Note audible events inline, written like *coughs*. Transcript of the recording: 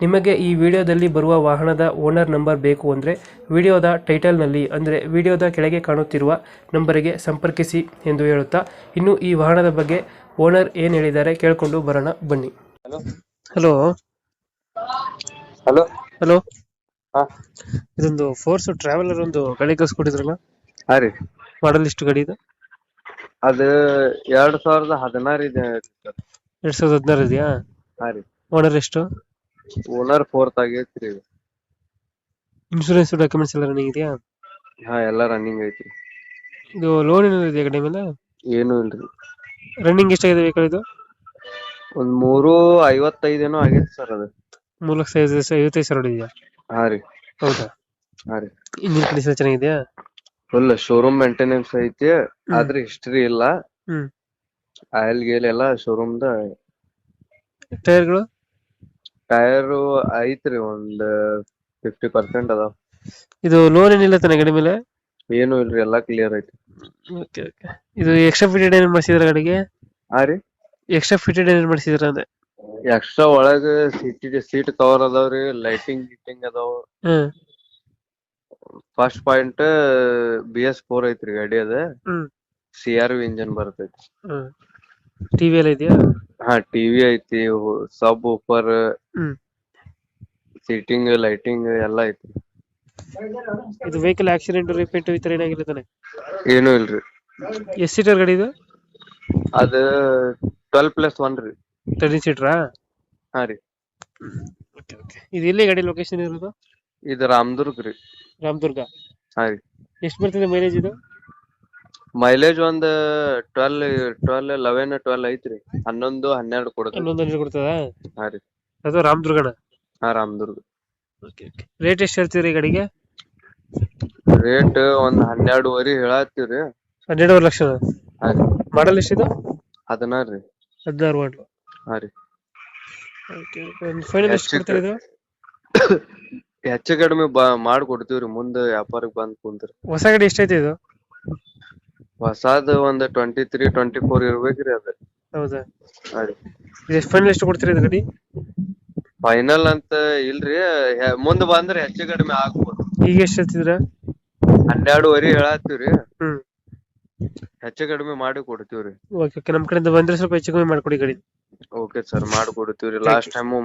ನಿಮಗೆ ಈ ವಿಡಿಯೋದಲ್ಲಿ ಬರುವ ವಾಹನದ ಓನರ್ ನಂಬರ್ ಬೇಕು ಅಂದರೆ ವಿಡಿಯೋದ ಟೈಟಲ್ನಲ್ಲಿ ಅಂದರೆ ವಿಡಿಯೋದ ಕೆಳಗೆ ಕಾಣುತ್ತಿರುವ ನಂಬರಿಗೆ ಸಂಪರ್ಕಿಸಿ ಎಂದು ಹೇಳುತ್ತಾ ಇನ್ನು ಈ ವಾಹನದ ಬಗ್ಗೆ ಓನರ್ ಏನು ಹೇಳಿದ್ದಾರೆ ಕೇಳಿಕೊಂಡು ಬರೋಣ ಬನ್ನಿ. ಹಲೋ. ಹಲೋ. ಹಲೋ. ಹಲೋ. ಹಾ. ಇದೊಂದು ಫೋರ್ಸ್ ಟ್ರಾವೆಲರ್ ಒಂದು ಗಾಡಿ ಕಳ್ಸ್ಕೊಟ್ಟಿದ್ರಲ್ಲ ಹಾ ರೀ. ಮಾಡಲ್ ಇಷ್ಟು ಗಾಡಿ ಇದೆ? ಅದು ಎರಡ್ ಸಾವಿರದ ಹದಿನಾರು ಇದೆ. ಸರ್ ಎರಡ್ ಸಾವಿರದ ಹದಿನಾರು ಇದೆಯಾ? ಹಾ ರೀ. ಓನರ್ ಎಷ್ಟು? ಓನರ್ ಫೋರ್ತ್ ಆಗೈತ್ರಿ ಇದು. ಇನ್ಶೂರೆನ್ಸ್ ಡಾಕ್ಯುಮೆಂಟ್ಸ್ ಎಲ್ಲ ರನ್ನಿಂಗ್ ಇದೆಯಾ? ಹಾ ಎಲ್ಲ ರನ್ನಿಂಗ್ ಐತಿ ಇದು ಲೋನ್ ಏನಾದ್ರು ಇದೆಯಾ ಗಾಡಿ ಮೇಲೆ? ಏನು ಇಲ್ರಿ. ರನ್ನಿಂಗ್ ಎಷ್ಟಾಗಿದೆ ವೆಹಿಕಲ್ ಇದು? ಒಂದ್ ಮೂರು ಐವತ್ತೈದೇನೋ ಆಗೈತಿ ಸರ್ ಅದು. ಮೂರು ಲಕ್ಷ ಐವತ್ತು ಐವತ್ತೈದು ಸಾವಿರ ಇದೆಯಾ ಹಾ ರೀ. ಹೌದಾ? ಹಾ ರೀ. ಇಂಜಿನ್ ಕಂಡೀಷನ್ ಚೆನ್ನಾಗಿದೆಯಾ? ಫುಲ್ ಶೋರೂಮ್ ಮೇಂಟೆನೆನ್ಸ್ ಐತಿ ಆದ್ರೆ ಹಿಸ್ಟರಿ ಇಲ್ಲ. ಹ್ಮ್. ಆಯಿಲ್ ಗೇಲ್ ಎಲ್ಲ ಶೋರೂಮ್ ದ ಟೈರ್ಗಳು ಟೈರ್ ಐತ್ರಿ ಒಂದ್ ಫಿಫ್ಟಿ ಪರ್ಸೆಂಟ್ ಅದಾವ. ಇದು ಲೋನ್ ಏನಿಲ್ಲ ತಾನೆ ಗಾಡಿ ಮೇಲೆ? ಏನು ಇಲ್ರಿ ಎಲ್ಲಾ ಕ್ಲಿಯರ್ ಐತಿ ಓಕೆ ಓಕೆ ಇದು ಎಕ್ಸ್ಟ್ರಾ ಫಿಟೆಡ್ ಏನೇನು ಮಾಡಿಸಿದ್ರ ಗಾಡಿಗೆ? ಹಾ ರೀ? ಎಕ್ಸ್ಟ್ರಾ ಫಿಟೆಡ್ ಏನೇನು ಮಾಡಿಸಿದ್ರ ಅಂದೆ? ಎಕ್ಸ್ಟ್ರಾ ಒಳಗ ಸೀಟ್ ಸೀಟ್ ಕವರ್ ಅದಾವ್ರಿ ಲೈಟಿಂಗ್ ಗಿಟಿಂಗ್ ಅದಾವ. ಹ್ಮ್. First point B S four ಐತ್ರಿ ಗಾಡಿ ಅದ. ಹ್ಮ್. ಸಿ ಆರ್ ವಿ ಇಂಜನ್ ಬರ್ತೈತಿ ಹ್ಮ್. ಟಿವಿ ಎಲ್ಲ ಇದೆಯಾ? ಹಾ ಟಿವಿ ಐತಿ ಸಬ್ ಊಫರ್ ಹ್ಮ್. ಸೀಟಿಂಗ್ ಲೈಟಿಂಗ್ ಎಲ್ಲ ಐತಿ. ಇದು ವೆಹಿಕಲ್ ಆಕ್ಸಿಡೆಂಟ್ ರಿಪೇಂಟ್ ಈ ತರ ಏನಾಗಿಲ್ಲ ತಾನೆ? ಏನು ಇಲ್ರಿ. ಎಷ್ಟು ಸೀಟರ್ ಗಾಡಿ ಇದು? ಅದ ಟ್ವೆಲ್ ಪ್ಲಸ್ ಒನ್ ರೀ. ತರ್ಟೀನ್ ಸೀಟ್ರಾ ಹಾ ರೀ. ಓಕೆ ಓಕೆ ಇದು ಎಲ್ಲಿ ಗಾಡಿ ಲೊಕೇಶನ್ ಇರೋದು? ಇದು ರಾಮದುರ್ಗ ರೀ. ರಾಮದುರ್ಗ? ಹಾ ರೀ. ಎಷ್ಟು ಬರ್ತದೆ ಮೈಲೇಜ್ ಇದು? ಮೈಲೇಜ್ ಒಂದ್ ಟ್ವೆಲ್ ಟ್ವೆಲ್ ಲೆವೆನ್ ಟ್ವೆಲ್ ಐತ್ರಿ. ಹನ್ನೊಂದು ಹನ್ನೆರಡು ಕೊಡುತ್ತೆ. ಹನ್ನೊಂದು ಹನ್ನೆರಡು ಕೊಡ್ತದಾ? ಹಾ ರೀ. ಅದು ರಾಮದುರ್ಗಣ ಹಾ ರಾಮದುರ್ಗ ಓಕೆ ಓಕೆ ರೇಟ್ ಎಷ್ಟು ಹೇಳ್ತೀರಿ ಈ ಗಾಡಿಗೆ? ರೇಟ್ ಒಂದ್ ಹನ್ನೆರಡುವರೆ ಹೇಳತ್ತೀವ್ರಿ. ಹನ್ನೆರಡುವರೆ ಲಕ್ಷ ಹಾ ರೀ. ಮಾಡಲ್ ಎಷ್ಟಿದೆ ಹದಿನಾರು ರೀ. ಹದಿನಾರು ಮಾಡಲು ಹಾ ರೀ. ಓಕೆ ಫೈನಲ್ ಎಷ್ಟು ಹೆಚ್ಚು ಇದು? *coughs* ಹೆಚ್ಚು ಕಡಿಮೆ ಬಾ ಮಾಡಿ ಕೊಡ್ತೀವ್ರಿ ಮುಂದ ವ್ಯಾಪಾರಕ್ ಬಂದ್ ಕುಂತ್ರಿ. ಹೊಸ ಗಾಡಿ ಎಷ್ಟೈತಿ ಇದು? ಹೊಸಾದ್ ಒಂದ್ ಟ್ವೆಂಟಿ ತ್ರೀ ಟ್ವೆಂಟಿ ಫೋರ್ ಇರ್ಬೇಕ್ರಿ ಅದ. ಹೌದಾ ಎಷ್ಟು ಫೈನಲ್ ಎಷ್ಟು ಕೊಡ್ತೀರಿ ಇದು ಗಾಡಿ ಫೈನಲ್ ಅಂತ ಇಲ್ರಿ ಹೆ- ಮುಂದ್ ಬಂದ್ರ ಹೆಚ್ಚು ಕಡಿಮೆ ಆಗ್ಬೋದು. ಈಗ ಎಷ್ಟು ಹೇಳ್ತಿದ್ರ ಹನ್ನೆರಡುವರೆ ಹೇಳತ್ತೀವ್ರಿ. ಹ್ಮ್. ಹೆಚ್ಚು ಕಡಿಮೆ ಮಾಡಿ ಕೊಡ್ತೀವ್ರಿ. ಓಕೆ ಓಕೆ ನಮ್ಮ ಕಡೆಯಿಂದ ಬಂದ್ರೆ ಸ್ವಲ್ಪ ಹೆಚ್ಚು ಕಮ್ಮಿ ಮಾಡ್ಕೊಡಿ ಗಾಡಿ ಓಕೆ ಸರ್ ಮಾಡಿ ಕೊಡ್ತೀವ್ರಿ. Last time